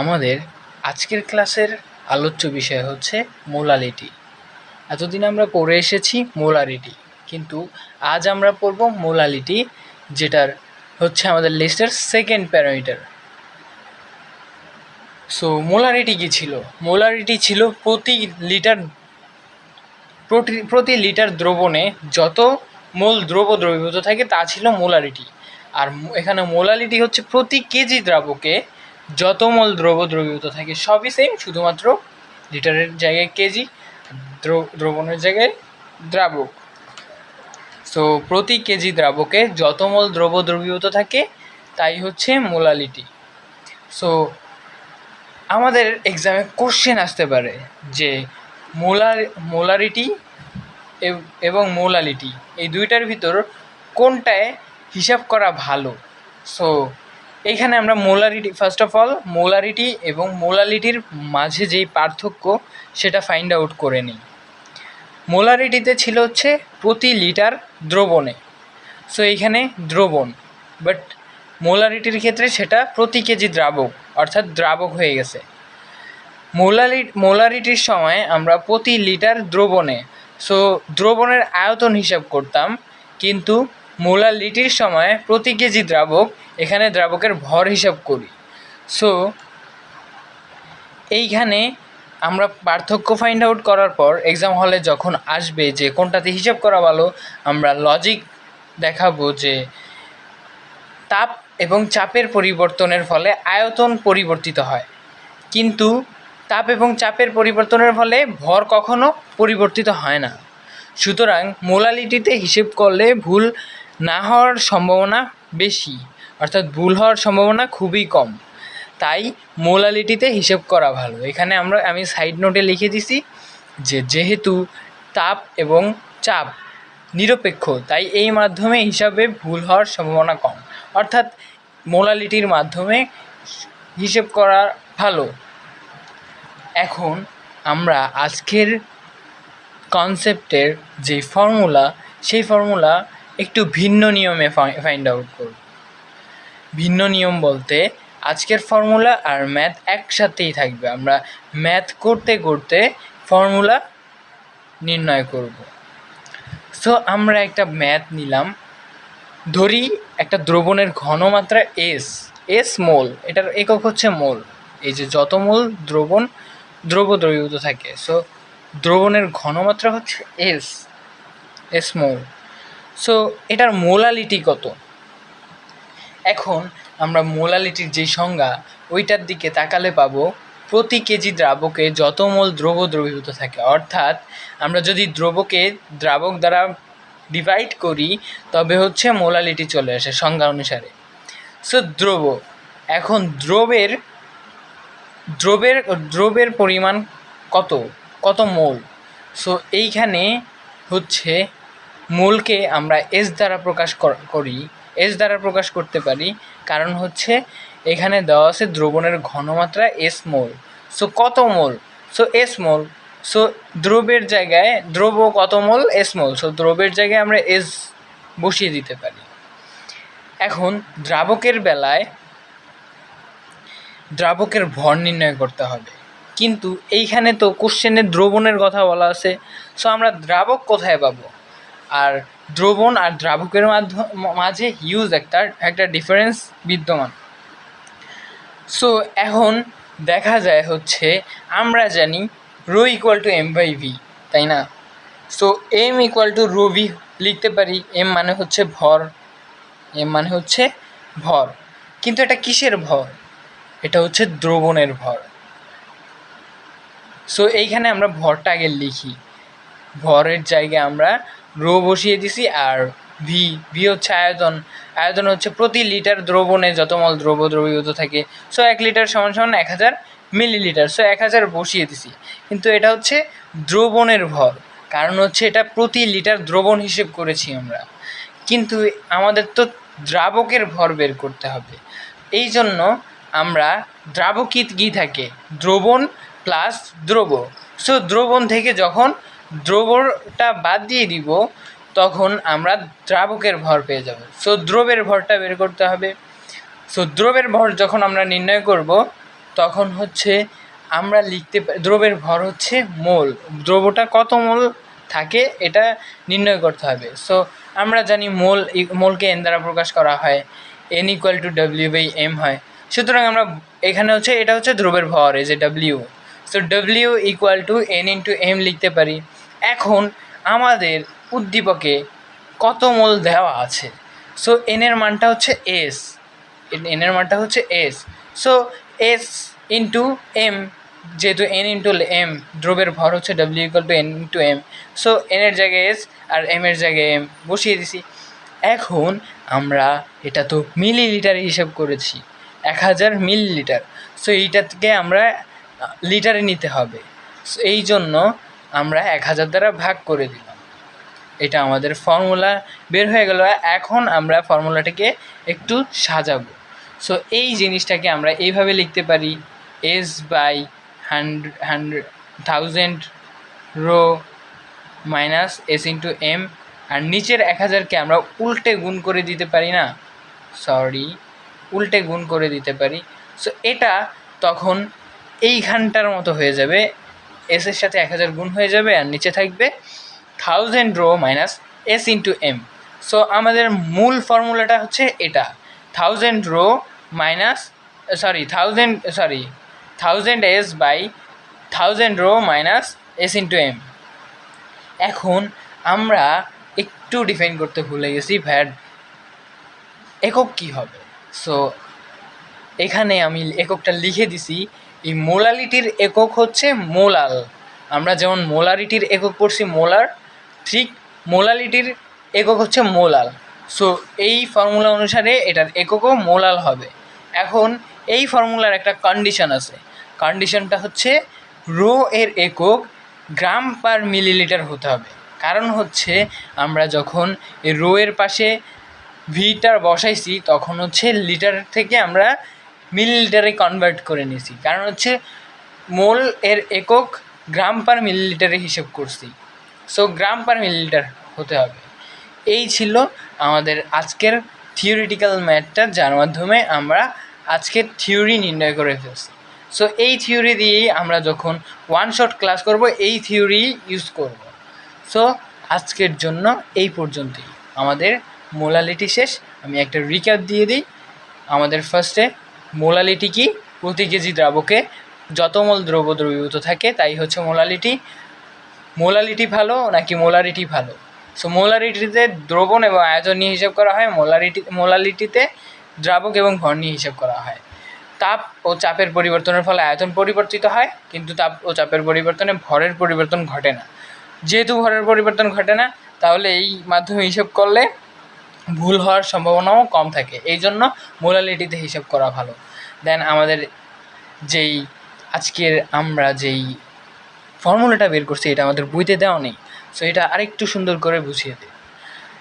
আমাদের আজকের ক্লাসের আলোচ্য বিষয় হচ্ছে মোলালিটি। এতদিন আমরা পড়ে এসেছি মোলারিটি কিন্তু আজ আমরা পড়ব মোলালিটি, যেটার হচ্ছে আমাদের লিস্টের সেকেন্ড প্যারামিটার সো মোলারিটি কী ছিল? মোলারিটি ছিল প্রতি লিটার প্রতি লিটার দ্রবণে যত মোল দ্রব্য দ্রবীভূত থাকে, তা ছিল মোলারিটি আর এখানে মোলালিটি হচ্ছে প্রতি কেজি দ্রাবকে যত মোল দ্রব্য দ্রবীভূত থাকে সবই সেম শুধুমাত্র লিটারের জায়গায় কেজি, দ্র- দ্রবণের জায়গায় দ্রাবক। সো প্রতি কেজি দ্রাবকে যত মোল দ্রব্য দ্রবীভূত থাকে, তাই হচ্ছে মোলালিটি। সো আমাদের এক্সামে কোশ্চেন আসতে পারে যে মোলার, মোলারিটি এবং মোলালিটি, এই দুইটার ভিতর কোনটায় হিসাব করা ভালো? সো এইখানে আমরা molarity first of all molarity এবং মোলালিটির মাঝে যেই পার্থক্য, সেটা ফাইন্ড আউট করে নিই। মোলারিটিতে ছিল হচ্ছে প্রতি লিটার দ্রবণে। সো এইখানে দ্রবণ বাট মোলারিটির ক্ষেত্রে সেটা প্রতি কেজি দ্রাবক, অর্থাৎ দ্রাবক হয়ে গেছে। মোলারি মোলারিটির সময় আমরা প্রতি লিটার দ্রবণে সো দ্রবণের আয়তন হিসাব করতাম, কিন্তু মোলালিটির সময় প্রতি কেজি দ্রাবক এখানে দ্রাবকের ভর হিসাব করি। সো এইখানে আমরা পার্থক্য ফাইন্ড আউট করার পর এক্সাম হলে যখন আসবে যে কোনটাতে হিসাব করা ভালো, আমরা লজিক দেখাবো যে তাপ এবং চাপের পরিবর্তনের ফলে আয়তন পরিবর্তিত হয়। কিন্তু তাপ এবং চাপের পরিবর্তনের ফলে ভর কখনো পরিবর্তিত হয় না। সুতরাং মোলালিটিতে হিসেব করলে ভুল না হওয়ার সম্ভাবনা বেশি, অর্থাৎ ভুল হওয়ার সম্ভাবনা খুবই কম। তাই মোলালিটিতে হিসেব করা ভালো। এখানে আমরা, আমি সাইড নোটে লিখে দিছি যে যেহেতু তাপ এবং চাপ নিরপেক্ষ, তাই এই মাধ্যমে হিসাবে ভুল হওয়ার সম্ভাবনা কম। অর্থাৎ মোলালিটির মাধ্যমে হিসেব করা ভালো। এখন আমরা আজকের কনসেপ্টের যে ফর্মুলা সেই ফর্মুলা একটু ভিন্ন নিয়মে ফাইন্ড আউট করব। ভিন্ন নিয়ম বলতে আজকের ফর্মুলা আর ম্যাথ একসাথেই থাকবে। আমরা ম্যাথ করতে করতে ফর্মুলা নির্ণয় করব। সো আমরা একটা ম্যাথ নিলাম। ধরি একটা দ্রবণের ঘনমাত্রা এস এস মোল এটার একক হচ্ছে মোল এই যে যত মোল দ্রবণ দ্রব্য দ্রবীভূত থাকে। সো দ্রবণের ঘনমাত্রা হচ্ছে এস এস মোল সো এটার মোলালিটি কত? এখন আমরা মোলালিটির যেই সংজ্ঞা, ওইটার দিকে তাকালে পাবো, প্রতি কেজি দ্রাবকে যত মোল দ্রব্য দ্রবীভূত থাকে, অর্থাৎ আমরা যদি দ্রবকে দ্রাবক দ্বারা ডিভাইড করি, তবে হচ্ছে মোলালিটি চলে আসে সংজ্ঞা অনুসারে। সো দ্রব, এখন দ্রবের দ্রবের দ্রবের পরিমাণ কত? কত মোল? সো এইখানে হচ্ছে মোলকে আমরা এস দ্বারা প্রকাশ কর- এস দ্বারা প্রকাশ করতে পারি। কারণ হচ্ছে, এখানে দেওয়া আছে দ্রবণের ঘনমাত্রা এস মোল। সো কত mole? So S mole. So দ্রবের জায়গায় দ্রব কত মোল? S mole. সো দ্রবের জায়গায় আমরা এস বসিয়ে দিতে পারি। এখন, দ্রাবকের বেলায় দ্রাবকের ভর নির্ণয় করতে হবে। কিন্তু, এইখানে তো কোশ্চেনে দ্রবণের কথা বলা আছে। সো আমরা দ্রাবক কোথায় পাবো? আর দ্রবণ আর দ্রাবকের মাঝে হিউজ একটা একটা ডিফারেন্স বিদ্যমান। সো এখন দেখা যায় হচ্ছে, আমরা জানি rho equal to M by V তাই না? So M equal to rho V লিখতে পারি এম মানে হচ্ছে ভর এম মানে হচ্ছে ভর। কিন্তু এটা কিসের ভর? এটা হচ্ছে দ্রবণের ভর। সো এইখানে আমরা ভরটা আগে লিখি। ভরের জায়গায় আমরা রো বসিয়ে দিছি আর ভি ভি হচ্ছে আয়তন। আয়তন হচ্ছে প্রতি লিটার দ্রবণে যত মল দ্রব্য দ্রবীভূত থাকে। সো এক লিটার সমান সমান এক হাজার মিলিলিটার। সো এক হাজার বসিয়ে দিছি। কিন্তু এটা হচ্ছে দ্রবণের ভর। কারণ হচ্ছে এটা প্রতি লিটার দ্রবণ হিসেব করেছি আমরা। কিন্তু আমাদের তো দ্রাবকের ভর বের করতে হবে। এই জন্য আমরা দ্রাবকিত কী থাকে? দ্রবণ প্লাস দ্রব সো দ্রবণ থেকে যখন দ্রবটা বাদ দিয়ে দিব, তখন আমরা দ্রাবকের ভর পেয়ে যাব। সো দ্রবের ভরটা বের করতে হবে। সো দ্রবের ভর যখন আমরা নির্ণয় করব, তখন হচ্ছে আমরা লিখতে দ্রবের ভর হচ্ছে মোল। দ্রবটা কত মোল থাকে এটা নির্ণয় করতে হবে। সো আমরা জানি মোল মোলকে এন দ্বারা প্রকাশ করা হয়। N equal to W by M হয়। সুতরাং আমরা এখানে হচ্ছে, এটা হচ্ছে দ্রবের ভর, এই যে W so W equal to N into M লিখতে পারি। এখন আমাদের উদ্দীপকে কত মোল দেওয়া আছে? সো এনের মানটা হচ্ছে এস এনের মানটা হচ্ছে S so S into M যেহেতু এন ইন্টু এম দ্রবের ভর হচ্ছে W equal to N into M so এনের জায়গায় এস আর এম এর জায়গায় এম বসিয়ে দিছি। এখন আমরা এটা তো মিলিলিটারে হিসাব করেছি। এক হাজার মিলিলিটার সো এইটাকে আমরা লিটারে নিতে হবে। এই জন্য আমরা এক হাজার দ্বারা ভাগ করে দিলাম। এটা আমাদের ফর্মুলা বের হয়ে গেল। এখন আমরা ফর্মুলাটাকে একটু সাজাবো। সো এই জিনিসটাকে আমরা এইভাবে লিখতে পারি। S by hundred hundred thousand rho minus S into M আর নিচের এক হাজারকে আমরা উল্টে গুণ করে দিতে পারি না। সরি উল্টে গুণ করে দিতে পারি। সো এটা তখন এইখানটার মতো হয়ে যাবে। এস এর সাথে এক হাজার গুণ হয়ে যাবে আর নিচে থাকবে thousand rho minus S into M so আমাদের মূল ফর্মুলাটা হচ্ছে এটা। Thousand rho minus sorry thousand sorry thousand S by thousand rho minus S into M এখন আমরা একটু ডিফাইন করতে ভুলে গেছি ভ্যাট একক কী হবে? সো এখানে আমি এককটা লিখে দিছি এই মোলালিটির একক হচ্ছে মোলাল। আমরা যেমন মোলারিটির একক পড়ছি মোলার, ঠিক মোলালিটির একক হচ্ছে মোলাল। সো এই ফর্মুলা অনুসারে এটার এককও মোলাল হবে। এখন এই ফর্মুলার একটা কন্ডিশন আছে। কন্ডিশনটা হচ্ছে রো এর একক গ্রাম পার মিলিলিটার হতে হবে। কারণ হচ্ছে আমরা যখন রো এর পাশে ভিটার বসাইছি, তখন হচ্ছে লিটার থেকে আমরা মিলিলিটারে কনভার্ট করে নিয়েছি কারণ হচ্ছে মোল এর একক গ্রাম পার মিলিলিটারে হিসেব করছি। সো গ্রাম পার মিলিলিটার হতে হবে। এই ছিল আমাদের আজকের থিওরিটিক্যাল ম্যাথটা যার মাধ্যমে আমরা আজকের থিওরি নির্ণয় করে ফেলছি। সো এই থিওরি দিয়েই আমরা যখন ওয়ান শট ক্লাস করব, এই থিওরি ইউজ করব। সো আজকের জন্য এই পর্যন্তই। আমাদের মোলালিটি শেষ। আমি একটা রিক্যাপ দিয়ে দিই। আমাদের ফার্স্টে মোলালিটি কি? প্রতি কেজি দ্রাবকে যত মোল দ্রব্য দ্রবীভূত থাকে, তাই হচ্ছে মোলালিটি। মোলালিটি ভালো নাকি মোলারিটি ভালো? সো মোলারিটিতে দ্রবণ এবং আয়তন নিয়ে হিসাব করা হয়, মোলারিটি, মোলালিটিতে দ্রাবক এবং ভর নিয়ে হিসাব করা হয়। তাপ ও চাপের পরিবর্তনের ফলে আয়তন পরিবর্তিত হয়, কিন্তু তাপ ও চাপের পরিবর্তনে ভরের পরিবর্তন ঘটে না। যেহেতু ভরের পরিবর্তন ঘটে না, তাহলে এই মাধ্যমে হিসাব করলে ভুল হওয়ার সম্ভাবনাও কম থাকে। এই জন্য মোলালিটিতে হিসাব করা ভালো। দেন আমাদের যেই আজকের আমরা যেই ফর্মুলাটা বের করছি, এটা আমাদের বইতে দেওয়া নেই। সো এটা আরেকটু সুন্দর করে বুঝিয়ে দিই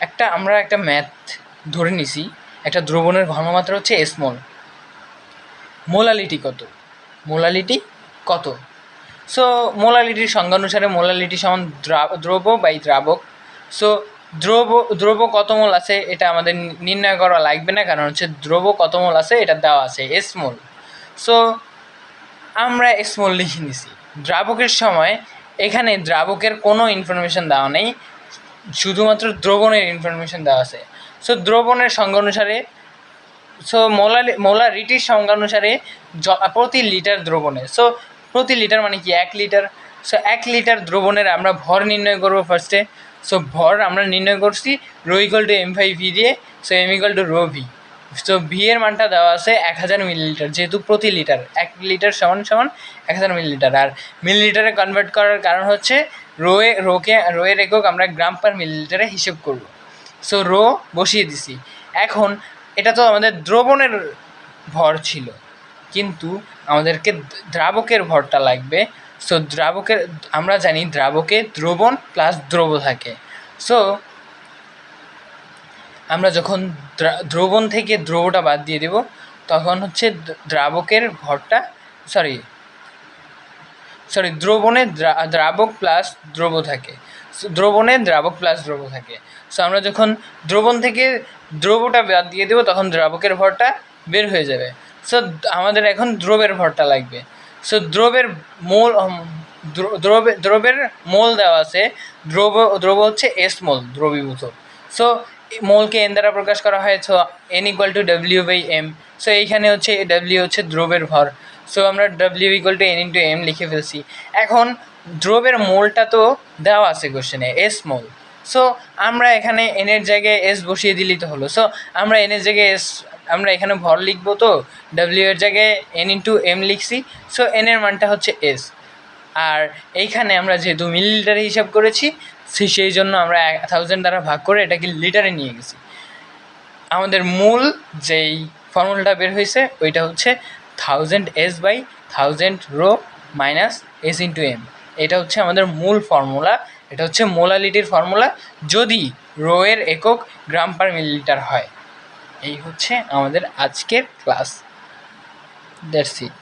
একটা, আমরা একটা ম্যাথ ধরে নিছি, একটা দ্রবণের ঘনমাত্রা হচ্ছে স্মল মোলালিটি কত? মোলালিটি কত? সো মোলালিটির সংজ্ঞা অনুসারে মোলালিটি সমান দ্রা- দ্রব্য বাই দ্রাবক। সো দ্রব্য দ্রব্য কত মোল আছে, এটা আমাদের নির্ণয় করা লাগবে না, কারণ হচ্ছে দ্রব্য কত মোল আছে, এটা দেওয়া আছে এস মোল। সো আমরা এস মোল লিখে নিছি। দ্রাবকের সময়, এখানে দ্রাবকের কোনো ইনফরমেশন দেওয়া নেই, শুধুমাত্র দ্রবণের ইনফরমেশন দেওয়া আছে। সো দ্রবণের সংজ্ঞা অনুসারে সো মোলালি মোলারিটির সংজ্ঞা অনুসারে প্রতি লিটার দ্রবণে সো প্রতি লিটার মানে কি, এক লিটার? সো এক লিটার দ্রবণের আমরা ভর নির্ণয় করব ফার্স্টে সো ভর আমরা নির্ণয় করছি rho equal to M five V দিয়ে so M equal to rho V so V এর মানটা দেওয়া আছে এক হাজার মিলিলিটার যেহেতু প্রতি লিটার এক লিটার সমান সমান এক হাজার মিলিলিটার আর মিলিলিটারে কনভার্ট করার কারণ হচ্ছে রোয়ে রোকে রোয়ের একক আমরা গ্রাম পার মিলিলিটারে হিসেব করব। সো রো বসিয়ে দিছি। এখন, এটা তো আমাদের দ্রবণের ভর ছিল, কিন্তু আমাদেরকে দ্রাবকের ভরটা লাগবে সো দ্রাবকের আমরা জানি দ্রাবকে দ্রবণ প্লাস দ্রব থাকে। সো আমরা যখন দ্রবণ থেকে দ্রবটা বাদ দিয়ে দেব, তখন হচ্ছে দ্রাবকের ভরটা সরি সরি দ্রবণে দ্রা- দ্রাবক প্লাস দ্রব থাকে। দ্রবণে দ্রাবক প্লাস দ্রব থাকে। সো আমরা যখন দ্রবণ থেকে দ্রবটা বাদ দিয়ে দেবো, তখন দ্রাবকের ভরটা বের হয়ে যাবে। সো আমাদের এখন দ্রবের ভরটা লাগবে। সো দ্রবের মোল দ্রবের মোল দেওয়া আছে। দ্রব দ্রব হচ্ছে এস মোল, দ্রবীভূত। সো মোলকে এন দ্বারা প্রকাশ করা হয় so N equal to W by M so এইখানে হচ্ছে ডাব্লিউ হচ্ছে দ্রবের ভর। সো আমরা W equal to N into M লিখে ফেলছি। এখন, দ্রবের মোলটা তো দেওয়া আছে কোশ্চেনে এস মোল। সো আমরা এখানে এনের জায়গায় এস বসিয়ে দিলেই তো হলো। সো আমরা এনের জায়গায় এস আমরা এখানে ভর লিখব তো ডাব্লিউ এর জায়গায় এন ইন্টু এম লিখছি সো এন এর মানটা হচ্ছে এস আর এইখানে আমরা যেহেতু মিলিলিটারে হিসাব করেছি সেই জন্য আমরা থাউজেন্ড দ্বারা ভাগ করে এটাকে লিটারে নিয়ে গেছি। আমাদের মূল যেই ফর্মুলাটা বের হয়েছে, ওইটা হচ্ছে thousand S by thousand rho minus S into M এটা হচ্ছে আমাদের মূল ফর্মুলা এটা হচ্ছে মোলালিটির ফর্মুলা যদি রো এর একক গ্রাম পার মিলিলিটার হয়। এই হচ্ছে আমাদের আজকের ক্লাস দ্যাটস ইট